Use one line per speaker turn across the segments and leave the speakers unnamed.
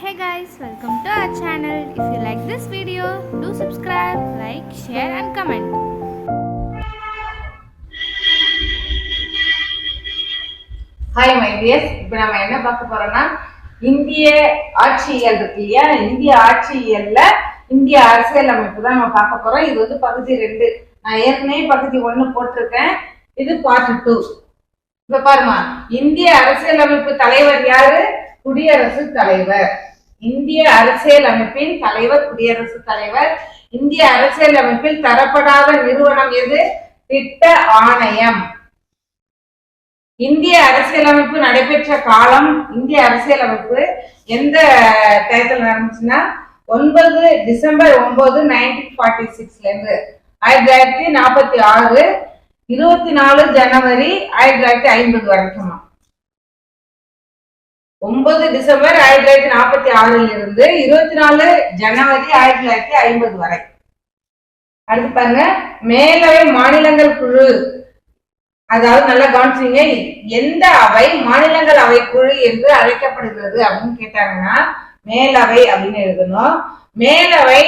Hey guys welcome to our channel if you like this video do subscribe like share and comment
hi my dears இப்போ நம்ம என்ன பார்க்க போறோம்னா இந்திய ஆட்சியியல் இருக்கு இல்லையா? இந்திய ஆட்சியியல்ல இந்திய அரசியல் அமைப்பு தான் நம்ம பார்க்க போறோம். இது வந்து பகுதி ரெண்டு. நான் ஏற்கனவே பகுதி ஒன்று போட்டிருக்கேன். இது பார்ட் டூ இப்ப பாருமா இந்திய அரசியலமைப்பு தலைவர் யாரு? குடியரசுத் தலைவர். இந்திய அரசியல் அமைப்பின் தலைவர் குடியரசுத் தலைவர். இந்திய அரசியல் அமைப்பில் தரப்படாத நிறுவனம் எது? திட்ட ஆணையம். இந்திய அரசியலமைப்பு நடைபெற்ற காலம் இந்திய அரசியலமைப்பு எந்த டயத்தில் நடந்துச்சுன்னா ஒன்பது டிசம்பர் ஒன்பது நைன்டீன் ஃபார்ட்டி சிக்ஸ்ல இருந்து ஆயிரத்தி தொள்ளாயிரத்தி நாற்பத்தி ஆறு இருபத்தி நாலு ஜனவரி ஆயிரத்தி தொள்ளாயிரத்தி ஐம்பது வரைக்குமா? ஒன்பது டிசம்பர் ஆயிரத்தி தொள்ளாயிரத்தி நாற்பத்தி ஆறுல இருந்து இருபத்தி நாலு ஜனவரி ஆயிரத்தி தொள்ளாயிரத்தி ஐம்பது வரை. அடுத்து பாருங்க. மேலவை மாநிலங்கள் குழு. அதாவது நல்லா கவனிச்சீங்க எந்த அவை மாநிலங்கள் அவை குழு என்று அழைக்கப்படுகிறது அப்படின்னு கேட்டாங்கன்னா மேலவை அப்படின்னு எழுதணும். மேலவை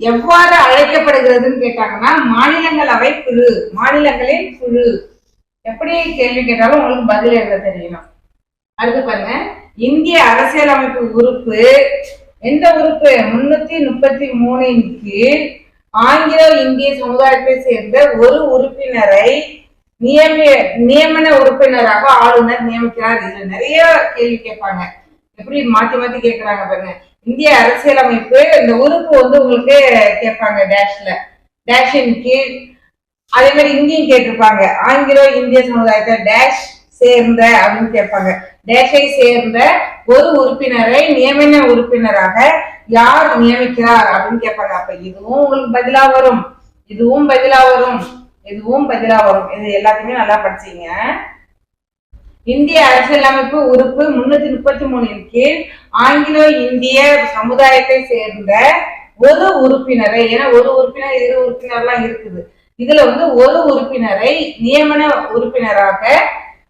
எவ்வாறு அழைக்கப்படுகிறதுன்னு கேட்டாங்கன்னா மாநிலங்களவை குழு. மாநிலங்களின் குழு. எப்படி கேள்வி கேட்டாலும் உங்களுக்கு பதில் எழுத தெரியணும். அடுத்து பாருங்க. இந்திய அரசியலமைப்பு உறுப்பு. எந்த உறுப்பு? முன்னூத்தி முப்பத்தி மூணின் கீழ் ஆங்கிலோ இந்திய சமுதாயத்தை சேர்ந்த ஒரு உறுப்பினரை நியமி நியமன உறுப்பினராக ஆளுநர் நியமிக்கிறார். இதுல நிறைய கேள்வி கேட்பாங்க. எப்படி மாத்தி மாத்தி கேட்கிறாங்க பாருங்க. இந்திய அரசியலமைப்பு இந்த உறுப்பு வந்து உங்களுக்கு கேட்பாங்க டேஷ்ல. டேஷின் கீழ். அதே மாதிரி இங்கேயும் கேட்டிருப்பாங்க. ஆங்கிலோ இந்திய சமுதாயத்தை டேஷ் சேர்ந்த அப்படின்னு கேட்பாங்க. டேட்டை சேர்ந்த ஒரு உறுப்பினரை நியமன உறுப்பினராக யார் நியமிக்கிறார் அப்படின்னு கேட்பாங்க. அப்ப இதுவும் உங்களுக்கு பதிலா வரும். இதுவும் பதிலா வரும். இதுவும் பதிலா வரும். இது எல்லாத்தையுமே நல்லா படிச்சீங்க. இந்திய அரசியலமைப்பு உறுப்பு முன்னூத்தி முப்பத்தி மூணின் கீழ் ஆங்கிலோ இந்திய சமுதாயத்தை சேர்ந்த ஒரு உறுப்பினரை ஏன்னா ஒரு உறுப்பினர் இரு உறுப்பினர்லாம் இருக்குது. இதுல வந்து ஒரு உறுப்பினரை நியமன உறுப்பினராக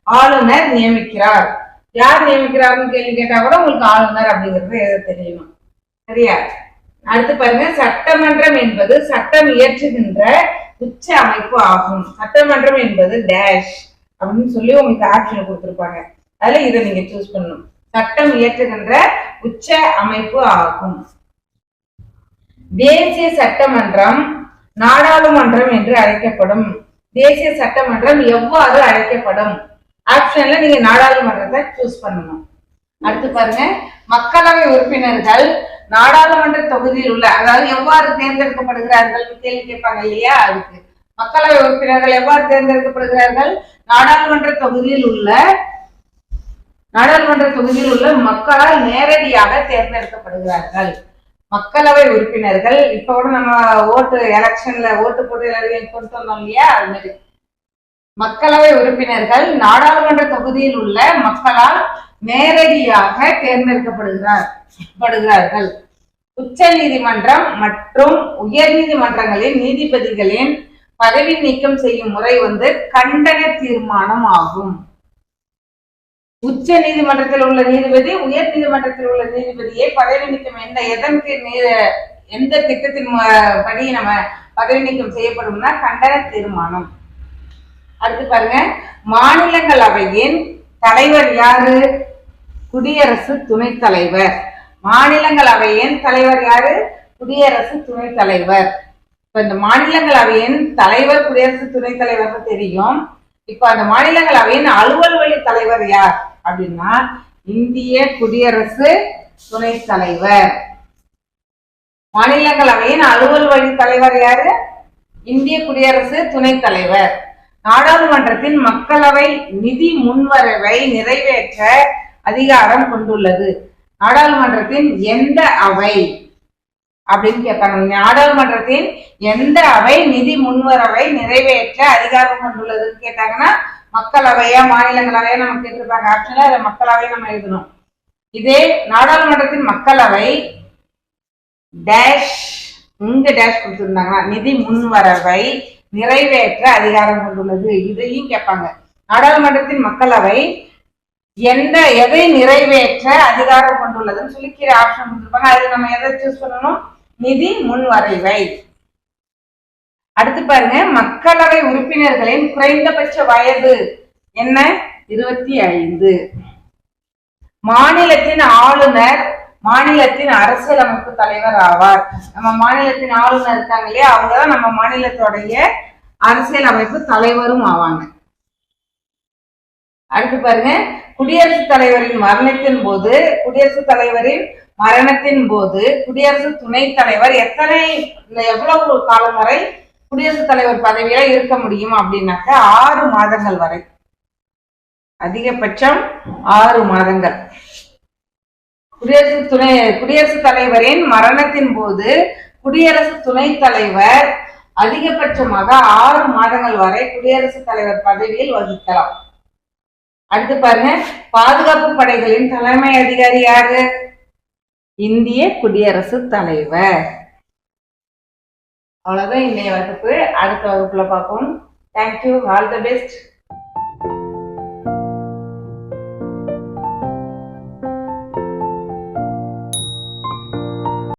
ஆளுநர் நியமிக்கிறார். யார் நியமிக்கிறார்னு கேள்வி கேட்டா கூட உங்களுக்கு ஆளுநர் அப்படிங்கிறது தெரியணும் சரியா? அடுத்து பாருங்க. சட்டமன்றம் என்பது சட்டம் இயற்றுகின்ற உச்ச அமைப்பு ஆகும். சட்டமன்றம் என்பது டேஷ் அப்படின்னு சொல்லி உங்களுக்கு ஆப்ஷன் கொடுத்துருப்பாங்க. அதுல இதை நீங்க சூஸ் பண்ணணும். சட்டம் இயற்றுகின்ற உச்ச அமைப்பு ஆகும். தேசிய சட்டமன்றம் நாடாளுமன்றம் என்று அழைக்கப்படும். தேசிய சட்டமன்றம் எவ்வாறு அழைக்கப்படும்? ஆப்ஷன்ல நீங்க நாடாளுமன்றத்தை சூஸ் பண்ணணும். அடுத்து பாருங்க மக்களவை உறுப்பினர்கள் நாடாளுமன்ற தொகுதியில் உள்ள அதாவது எவ்வாறு தேர்ந்தெடுக்கப்படுகிறார்கள் கேள்வி கேட்பாங்க இல்லையா? அதுக்கு. மக்களவை உறுப்பினர்கள் எவ்வாறு தேர்ந்தெடுக்கப்படுகிறார்கள்? நாடாளுமன்ற தொகுதியில் உள்ள நாடாளுமன்ற தொகுதியில் உள்ள மக்களால் நேரடியாக தேர்ந்தெடுக்கப்படுகிறார்கள். மக்களவை உறுப்பினர்கள் இப்ப கூட நம்ம ஓட்டு எலெக்ஷன்ல ஓட்டு போட்டு எல்லாரையும் கொண்டு வந்தோம் இல்லையா? அது மாதிரி. மக்களவை உறுப்பினர்கள் நாடாளுமன்ற தொகுதியில் உள்ள மக்களால் நேரடியாக தேர்ந்தெடுக்கப்படுகிறார் படுகிறார்கள். உச்ச நீதிமன்றம் மற்றும் உயர் நீதிமன்றங்களின் நீதிபதிகளின் பதவி நீக்கம் செய்யும் முறை வந்து கண்டன தீர்மானம் ஆகும். உச்ச நீதிமன்றத்தில் உள்ள நீதிபதி உயர் நீதிமன்றத்தில் உள்ள நீதிபதியை பதவி நீக்கம் எந்த எதன் நீ- எந்த திட்டத்தின் படி நம்ம பதவி நீக்கம் செய்யப்படும்னா கண்டன தீர்மானம். அடுத்து பாருங்க. மாநிலங்களவையின் தலைவர் யாரு? குடியரசு துணைத் தலைவர். மாநிலங்களவையின் தலைவர் யாரு? குடியரசு துணைத் தலைவர். இப்ப இந்த மாநிலங்களவையின் தலைவர் குடியரசு துணைத் தலைவர் தெரியும். இப்ப அந்த மாநிலங்களவையின் அலுவல் வழி தலைவர் யார் அப்படின்னா இந்திய குடியரசு துணைத் தலைவர். மாநிலங்களவையின் அலுவல் வழி தலைவர் யாரு? இந்திய குடியரசு துணைத் தலைவர். நாடாளுமன்றத்தின் மக்களவை நிதி முன்வரவை நிறைவேற்ற அதிகாரம் கொண்டுள்ளது. நாடாளுமன்றத்தின் எந்த அவை? அப்படின்னு கேட்பாங்க நாடாளுமன்றத்தின் எந்த அவை நிதி முன்வரவை நிறைவேற்ற அதிகாரம் கொண்டுள்ளதுன்னு கேட்டாங்கன்னா மக்களவையா மாநிலங்களவையா நம்ம கேட்டிருப்பாங்க. ஆக்சுவலா அதை மக்களவை நம்ம எழுதணும். இதே நாடாளுமன்றத்தின் மக்களவை டேஷ் இங்க டேஷ் கொடுத்துருந்தாங்கன்னா நிதி முன்வரவை நிறைவேற்ற அதிகாரம் கொண்டுள்ளது. இதையும் கேட்பாங்க. நாடாளுமன்றத்தின் மக்களவை எந்த எதை நிறைவேற்ற அதிகாரம் கொண்டுள்ளதுன்னு சொல்லி கீழே ஆப்ஷன் கொடுத்துருப்பாங்க. அதுல நம்ம எதை சூஸ் பண்ணணும்? நிதி முன்வரைவை. அடுத்து பாருங்க. மக்களவை உறுப்பினர்களின் குறைந்தபட்ச வயது என்ன? இருபத்தி ஐந்து. மாநிலத்தின் ஆளுநர் மாநிலத்தின் அரசியலமைப்பு தலைவர் ஆவார். நம்ம மாநிலத்தின் ஆளுநர் இருக்காங்க இல்லையா? அவங்கதான் நம்ம மாநிலத்தோடைய அரசியலமைப்பு தலைவரும் ஆவாங்க. அடுத்து பாருங்க. குடியரசுத் தலைவரின் மரணத்தின் போது குடியரசுத் தலைவரின் மரணத்தின் போது குடியரசு துணைத் தலைவர் எத்தனை இந்த எவ்வளவு காலம் வரை குடியரசுத் தலைவர் பதவியில இருக்க முடியும் அப்படின்னாக்க ஆறு மாதங்கள் வரை. அதிகபட்சம் ஆறு மாதங்கள். குடியரசு துணை குடியரசுத் தலைவரின் மரணத்தின் போது குடியரசு துணைத் தலைவர் அதிகபட்சமாக ஆறு மாதங்கள் வரை குடியரசுத் தலைவர் பதவியில் வகிக்கலாம். அடுத்து பாருங்க பாதுகாப்பு படைகளின் தலைமை அதிகாரி யாரு? இந்திய குடியரசுத் தலைவர். அவ்வளவுதான் இன்னைய வகுப்பு. அடுத்த வகுப்புல பார்ப்போம். Thank you all the best